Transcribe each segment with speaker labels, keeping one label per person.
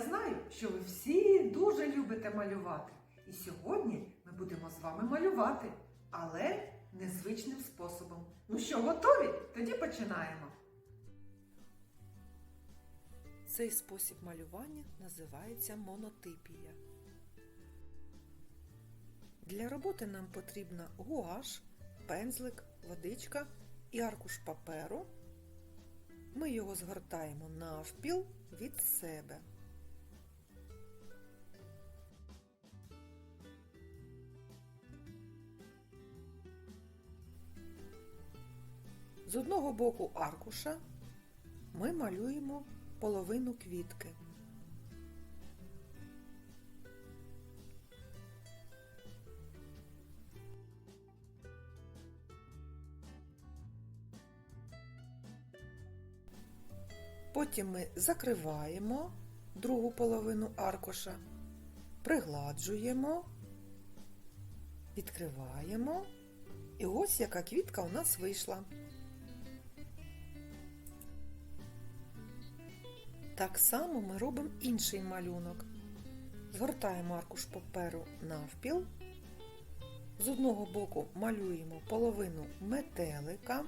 Speaker 1: знаю, що ви всі дуже любите малювати. І сьогодні ми будемо з вами малювати, але незвичним способом. Ну що, готові? Тоді починаємо.
Speaker 2: Цей спосіб малювання називається монотипія. Для роботи нам потрібна гуаш, пензлик, водичка і аркуш паперу. Ми його згортаємо навпіл від себе. З одного боку аркуша ми малюємо половину квітки. Потім ми закриваємо другу половину аркуша, пригладжуємо, відкриваємо. І ось яка квітка у нас вийшла. Так само ми робимо інший малюнок. Згортаємо аркуш паперу навпіл. З одного боку малюємо половину метелика.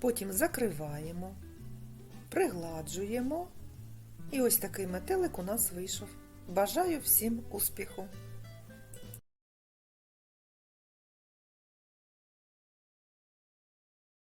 Speaker 2: Потім закриваємо, пригладжуємо. І ось такий метелик у нас вийшов. Бажаю всім успіху!